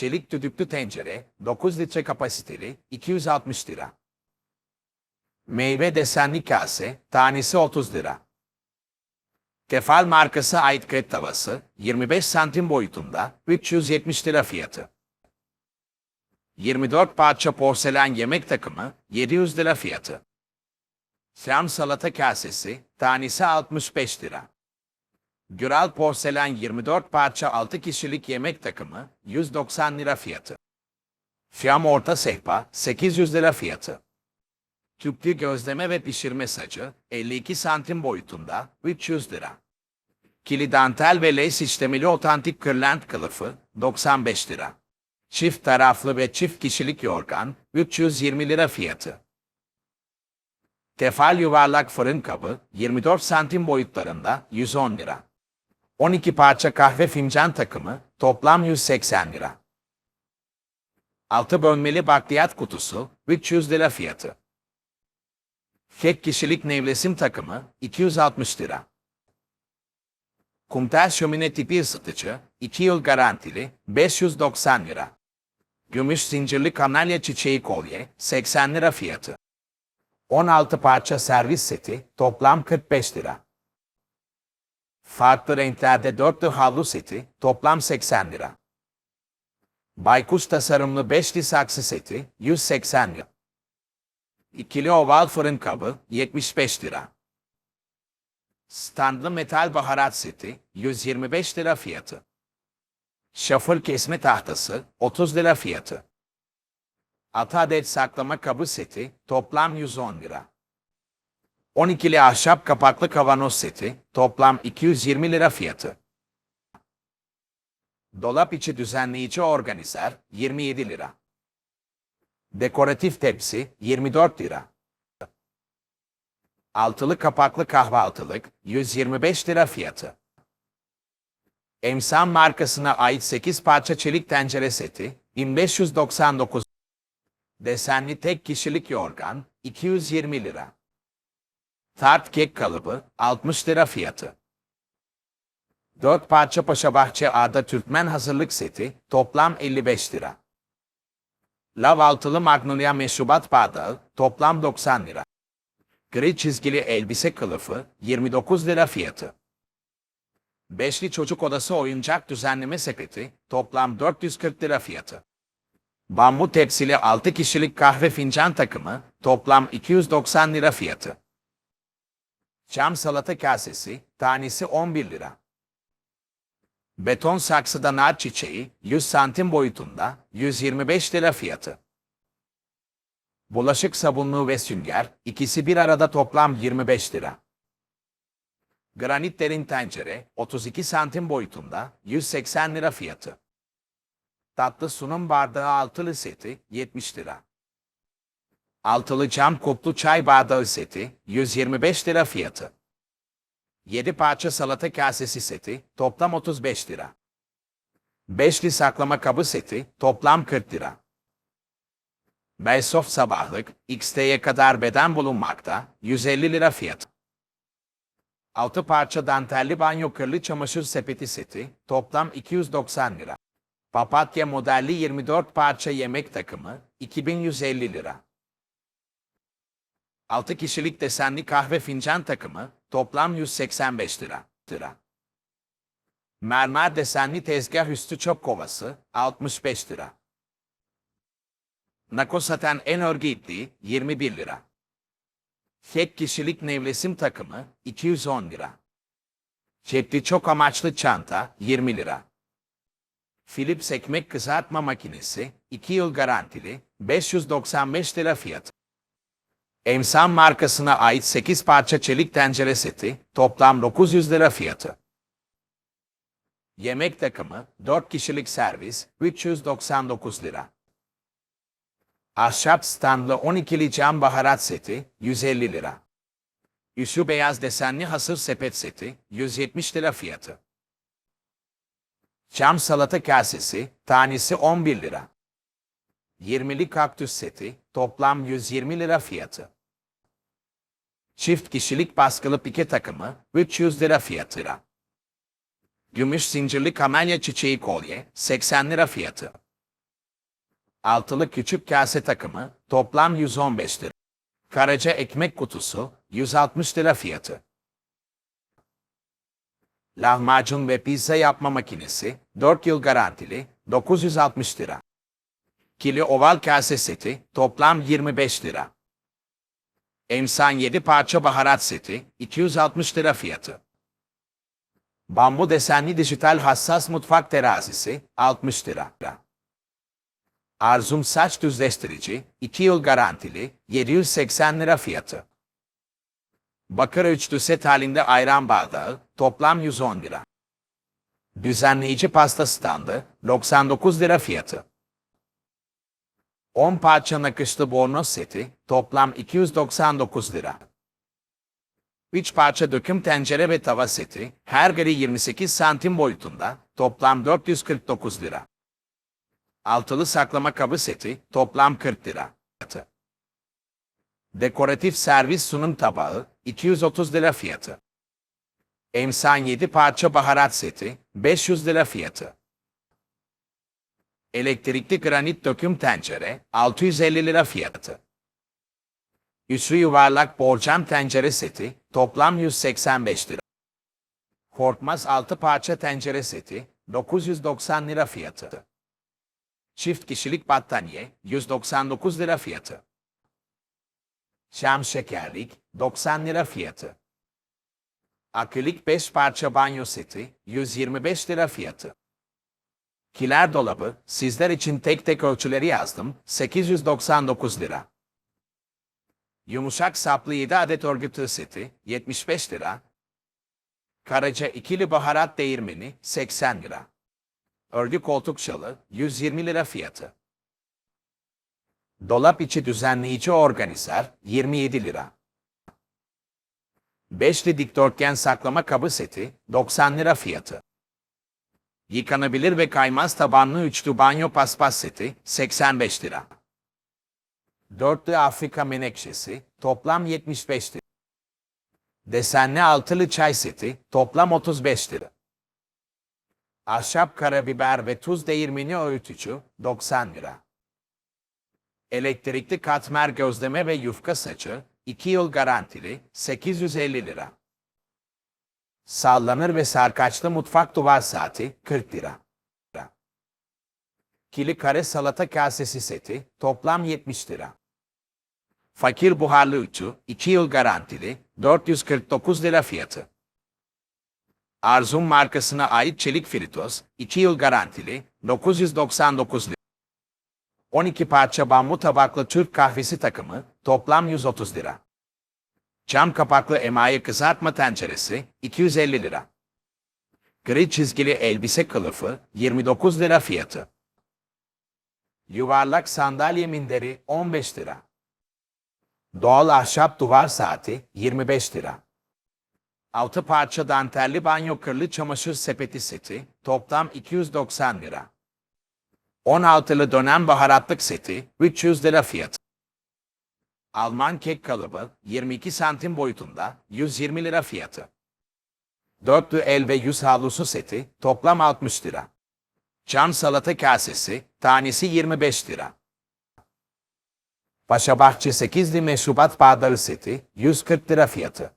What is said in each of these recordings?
Çelik düdüklü tencere, 9 litre kapasiteli, 260 lira. Meyve desenli kase, tanesi 30 lira. Tefal markası ait kret tavası, 25 santim boyutunda, 370 lira fiyatı. 24 parça porselen yemek takımı, 700 lira fiyatı. Cam salata kasesi, tanesi 65 lira. Güral porselen 24 parça 6 kişilik yemek takımı, 190 lira fiyatı. Fiyam orta sehpa, 800 lira fiyatı. Tüplü gözleme ve pişirme sacı, 52 santim boyutunda, 300 lira. Kili dantel ve lace işlemeli otantik kırlent kılıfı, 95 lira. Çift taraflı ve çift kişilik yorgan, 320 lira fiyatı. Tefal yuvarlak fırın kabı, 24 santim boyutlarında, 110 lira. 12 parça kahve fincan takımı, toplam 180 lira. 6 bölmeli bakliyat kutusu, 300 lira fiyatı. Tek kişilik nevresim takımı, 260 lira. Kumtel şömine tipi ısıtıcı, 2 yıl garantili, 590 lira. Gümüş zincirli kanalya çiçeği kolye, 80 lira fiyatı. 16 parça servis seti, toplam 45 lira. Farklı renklerde dörtlü havlu seti, toplam 80 lira. Baykuş tasarımlı beşli saksı seti, 180 lira. İkili oval fırın kabı, 75 lira. Standlı metal baharat seti, 125 lira fiyatı. Şafır kesme tahtası, 30 lira fiyatı. 6 adet saklama kabı seti, toplam 110 lira. 12'li ahşap kapaklı kavanoz seti, toplam 220 lira fiyatı. Dolap içi düzenleyici organizer, 27 lira. Dekoratif tepsi, 24 lira. Altılı kapaklı kahvaltılık, 125 lira fiyatı. Emsal markasına ait 8 parça çelik tencere seti, 1599 Desenli tek kişilik yorgan, 220 lira. Tart kek kalıbı, 60 lira fiyatı. 4 parça Paşabahçe Ağda Türkmen hazırlık seti, toplam 55 lira. Lav altılı Magnolia meşrubat bardağı, toplam 90 lira. Gri çizgili elbise kılıfı, 29 lira fiyatı. Beşli çocuk odası oyuncak düzenleme sepeti, toplam 440 lira fiyatı. Bambu tepsili 6 kişilik kahve fincan takımı, toplam 290 lira fiyatı. Cam salata kasesi, tanesi 11 lira. Beton saksıda nar çiçeği, 100 santim boyutunda, 125 lira fiyatı. Bulaşık sabunluğu ve sünger, ikisi bir arada toplam 25 lira. Granit derin tencere, 32 santim boyutunda, 180 lira fiyatı. Tatlı sunum bardağı altılı seti, 70 lira. Altılı cam kuplu çay bardağı seti, 125 lira fiyatı. 7 parça salata kasesi seti, toplam 35 lira. Beşli saklama kabı seti, toplam 40 lira. Beysoft sabahlık, XT'ye kadar beden bulunmakta, 150 lira fiyatı. 6 parça dantelli banyo kırlı çamaşır sepeti seti, toplam 290 lira. Papatya modelli 24 parça yemek takımı, 2150 lira. 6 kişilik desenli kahve fincan takımı, toplam 185 lira. lira. Mermer desenli tezgah üstü çöp kovası, 65 lira. Nako saten en örgü ipliği, 21 lira. Tek kişilik nevresim takımı, 210 lira. Cepli çok amaçlı çanta, 20 lira. Philips ekmek kızartma makinesi, 2 yıl garantili, 595 lira fiyatı. Emsan markasına ait 8 parça çelik tencere seti, toplam 900 lira fiyatı. Yemek takımı, 4 kişilik servis, 399 lira. Ahşap standlı 12'li cam baharat seti, 150 lira. Üsü beyaz desenli hasır sepet seti, 170 lira fiyatı. Cam salata kasesi, tanesi 11 lira. 20'li kaktüs seti, toplam 120 lira fiyatı. Çift kişilik baskılı pike takımı, 300 lira fiyatı. Gümüş zincirli kamelya çiçeği kolye, 80 lira fiyatı. altılı küçük kase takımı toplam 115 lira. Karaca ekmek kutusu 160 lira fiyatı. Lahmacun ve pizza yapma makinesi 4 yıl garantili 960 lira. Kili oval kase seti toplam 25 lira. Emsan 7 parça baharat seti 260 lira fiyatı. Bambu desenli dijital hassas mutfak terazisi 60 lira. Arzum saç düzleştirici 2 yıl garantili 780 lira fiyatı. Bakır üçlü set halinde ayran bardağı toplam 110 lira. Düzenleyici pasta standı 99 lira fiyatı. 10 parça nakışlı bornoz seti toplam 299 lira. 3 parça döküm tencere ve tava seti her biri 28 santim boyutunda toplam 449 lira. Altılı saklama kabı seti toplam 40 lira. Dekoratif servis sunum tabağı 230 lira fiyatı. Emsan 7 parça baharat seti 500 lira fiyatı. Elektrikli granit döküm tencere 650 lira fiyatı. Üstü yuvarlak borcam tencere seti toplam 185 lira. Korkmaz 6 parça tencere seti 990 lira fiyatı. Çift kişilik battaniye 199 lira fiyatı. Şam şekerlik 90 lira fiyatı. Akrilik 5 parça banyo seti 125 lira fiyatı. Kiler dolabı sizler için tek tek ölçüleri yazdım 899 lira. Yumuşak saplı 7 adet örgü seti 75 lira. Karaca ikili baharat değirmeni 80 lira. Örgü koltuk şalı 120 lira fiyatı. Dolap içi düzenleyici organizer 27 lira. Beşli dikdörtgen saklama kabı seti 90 lira fiyatı. Yıkanabilir ve kaymaz tabanlı üçlü banyo paspas seti 85 lira. Dörtlü Afrika menekşesi toplam 75 lira. Desenli altılı çay seti toplam 35 lira. Ahşap karabiber ve tuz değirmeni öğütücü 90 lira. Elektrikli katmer gözleme ve yufka saçı 2 yıl garantili 850 lira. Sallanır ve sarkaçlı mutfak duvar saati 40 lira. Kili kare salata kasesi seti toplam 70 lira. Fakir buharlı ütü 2 yıl garantili 449 lira fiyatı. Arzum markasına ait çelik fritöz 2 yıl garantili 999 lira. 12 parça bambu tabaklı Türk kahvesi takımı toplam 130 lira. Cam kapaklı emaye kızartma tenceresi 250 lira. Gri çizgili elbise kılıfı 29 lira fiyatı. Yuvarlak sandalye minderi 15 lira. Doğal ahşap duvar saati 25 lira. 6 parça dantelli banyo kırlı çamaşır sepeti seti toplam 290 lira. 16'lı dönem baharatlık seti 300 lira fiyatı. Alman kek kalıbı 22 santim boyutunda 120 lira fiyatı. Dörtlü el ve yüz havlusu seti toplam 60 lira. Cam salata kasesi tanesi 25 lira. Paşabahçe 8'li meşrubat bardağı seti 140 lira fiyatı.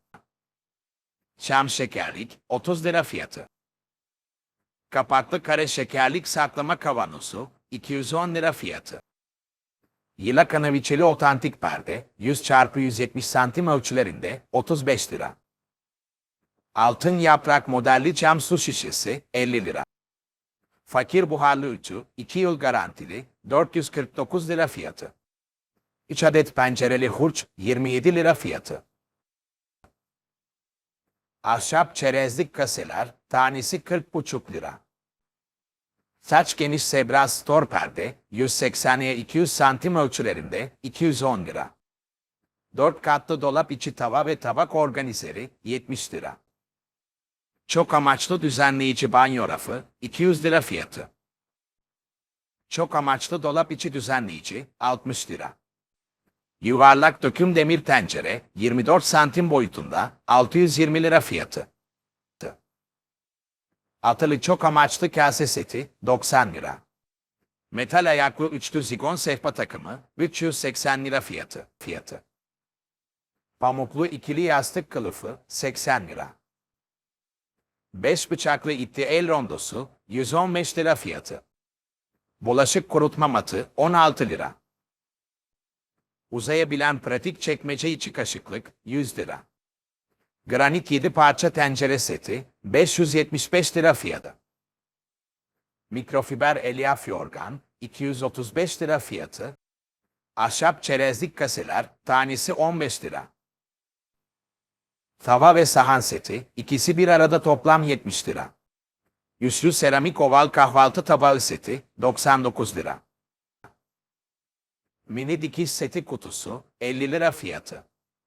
Şam şekerlik 30 lira fiyatı. Kapaklı kare şekerlik saklama kavanozu 210 lira fiyatı. Yıla kanaviçeli otantik perde 100 x 170 santim ölçülerinde 35 lira. Altın yaprak modelli cam su şişesi 50 lira. Fakir buharlı ütü 2 yıl garantili 449 lira fiyatı. 3 adet pencereli hurç 27 lira fiyatı. Ahşap çerezlik kaseler tanesi 40,5 lira. Saç geniş sebra store perde 180'ye 200 santim ölçülerinde 210 lira. 4 katlı dolap içi tava ve tabak organizeri 70 lira. Çok amaçlı düzenleyici banyo rafı 200 lira fiyatı. Çok amaçlı dolap içi düzenleyici 60 lira. Yuvarlak döküm demir tencere 24 santim boyutunda 620 lira fiyatı. Atılı çok amaçlı kase seti 90 lira. Metal ayaklı üçlü zigon sehpa takımı 380 lira fiyatı. Fiyatı. Pamuklu ikili yastık kılıfı 80 lira. 5 bıçaklı itli el rondosu 115 lira fiyatı. Bulaşık kurutma matı 16 lira. Uzayabilen pratik çekmece içi kaşıklık 100 lira. Granit 7 parça tencere seti 575 lira fiyatı. Mikrofiber elyaf yorgan 235 lira fiyatı. Ahşap çerezlik kaseler tanesi 15 lira. Tava ve sahan seti ikisi bir arada toplam 70 lira. Yüzlü seramik oval kahvaltı tabağı seti 99 lira. Mini dikiş seti kutusu 50 lira fiyatı.